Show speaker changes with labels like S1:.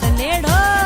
S1: હાથ